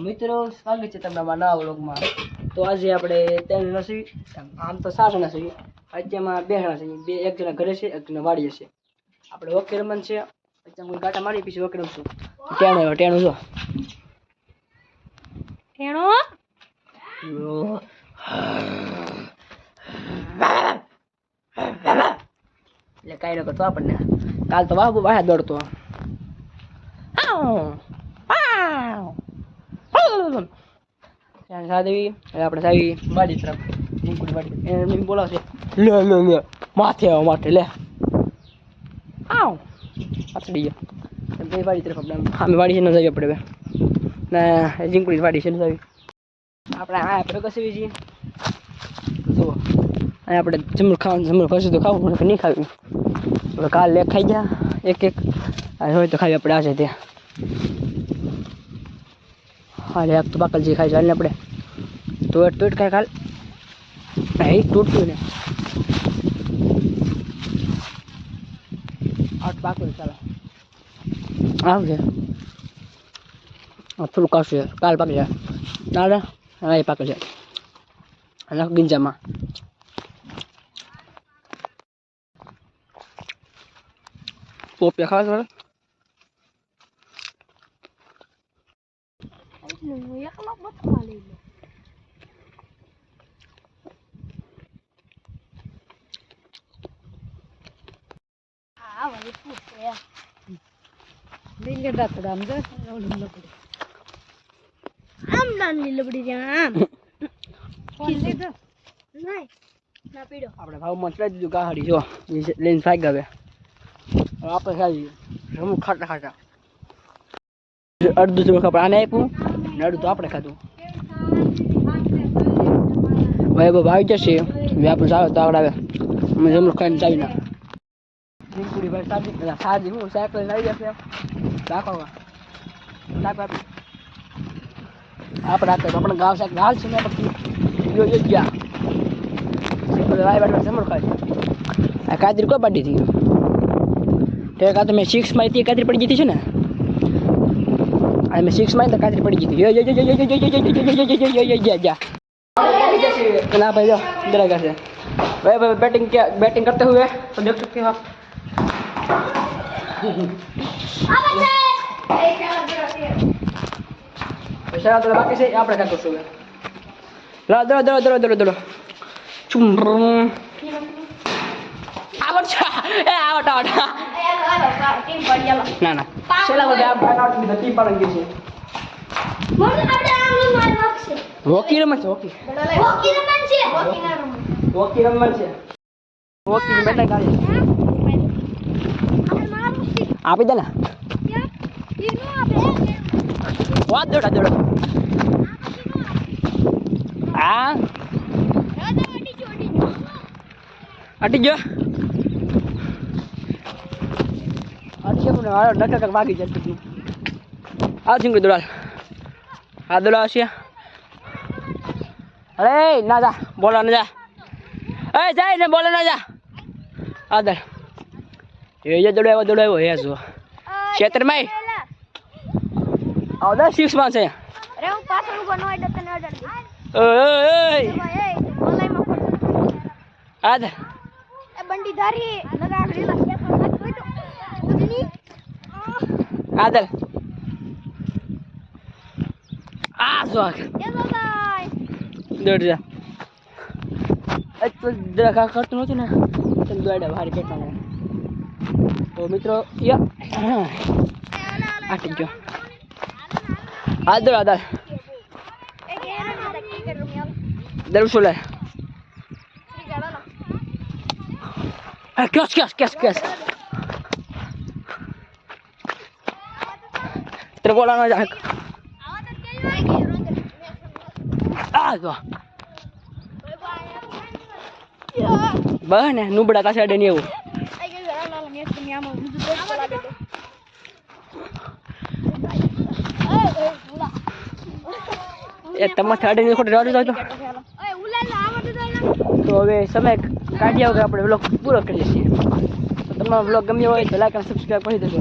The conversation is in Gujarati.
મિત્રો સ્વાગત છે તમારા નવા વ્લોગમાં. તો આજે આપણે ત્રણ નસી આમ તો જણા છીએ. અત્યારમાં બે જણા છે બે એક જણા ઘરે છે એક જણા વાડીએ છે આપણે વકીલ રમન છે. અત્યારે હું ગાટા મારી પછી વોકે રમશું. ટેણું ટેણું જો. ટેણો? એટલે કાંઈ ન કરતો આપણને. કાલ તો વાહ વાહ દોડતો. લે લે લે. માથે આવો, માથે, લે. આવ. પાછડી ગયો એમ વાડી તરફ આપણે વાડી છે ન જઈએ આપણે ને જીંકુડી વાડી છે ન જવી આપણે આ આપણે કસવી છીએ. જુઓ અને આપણે જમણ ખાવાનું, જમણ ફરશું તો ખાવું પણ નહીં ખાવું. કાલ એક ખાઈ ગયા, એક એક. હોય તો ખાવી આપણે આ ત્યાં હાલે એક તો બાકલ જે ખાઈ ચાલે આપણે તોડ તોડ ખાય કાલ એ તૂટતું ને આઠ પાકું ચાલો આવશે આ થોડુંક આવશે કાલ પાકશે ના હા એ પાકે છે અને ગીંજામાં પોપિયા ખાવા పూర్తయా నీళ్ళు అక్కడ అమ్మ నిలబడి అమ్మ నిలబడిరా આપણે ભાવ મચલાઈ દીધું ગાહડી જો લઈને ફાઈ ગયા આપણે ખાઈ રમું ખાટા ખાટા અડધું તમે ખબર આને આપ્યું ને અડધું તો આપણે ખાધું ભાઈ બાબા આવી જશે વ્યાપાર સારો તાવડ આવે અમે જમણું ખાઈને ચાવી નાખ Lingkuri bali sabi na sabi mo sa ko na iya siya. Dako nga. Dako. आप रात अपने गाँव से गाल सुने पड़ती यो यो गया राय बैठ से मुड़का एकादर को बड़ी थी तो का तो मैं सिक्स माई थी एकादर पड़ी जीती छे ने અને મેં સિક્સ માં કાતરી પડી ગઈ ના ભાઈ જો જરા કરશે ભાઈ ભાઈ બેટિંગ क्या बैटिंग करते हुए तो देख सकते हो आप પૈસા તો બાકી છે એ આપણે કાંઈ કરશું હવે લો દરો દરો દરો દરો દરો ચુમ આવડ છે એ આવડ આવડ ના ના છેલ્લા બધે આ ભાઈ આવડ દીધા ટી પાડન ગઈ છે હોકી રમત છે હોકી હોકી રમત છે હોકી બેટા ગાડી આપી દે ને. વાત દોડા, દોડો. હા? અટી ગયો? અટી ગયો ને હાલો, નકર કક વાગી જતું આ ચીંગડી દોડાલ. હા દોડા હશે અરે, ના જા બોલા ના જા. એ જાય ને બોલે ના જા. આ દર એ દોડાવ્યો દોડાવ્યો હે જો ક્ષેત્રમાંય. આવદા સિક્સમાં છે. અરે હું પાછળ ઊભો ન હોય તો તને અડડ ઓય આદ એ બંડી ધારી લગાડેલા છે પણ મત કોઈ તો ઉદની આદલ. આ જોક એ બાય દોડ જા. અચ્છા દરખા કરતો નતો ને. તને દોડ્યા ભારી Oh, mitro ya ada juga ada ada dari sulit eh, Gas, gas, aja. Aduh. Ah, Bahan ya, nubrak kasih ada nih. ની આમાં બીજું તો ચલા દે એ એ ઉલા એ તમારે સાડે ખોટે રડી જાવ ઓય ઉલા લા આમાં તો? તો હવે સમય કાઢ્યા વગર આપણે બ્લોગ પૂરો કરીએ છીએ. તમારો બ્લોગ ગમ્યો હોય તો લાઈક અને સબસ્ક્રાઈબ કરી દેજો.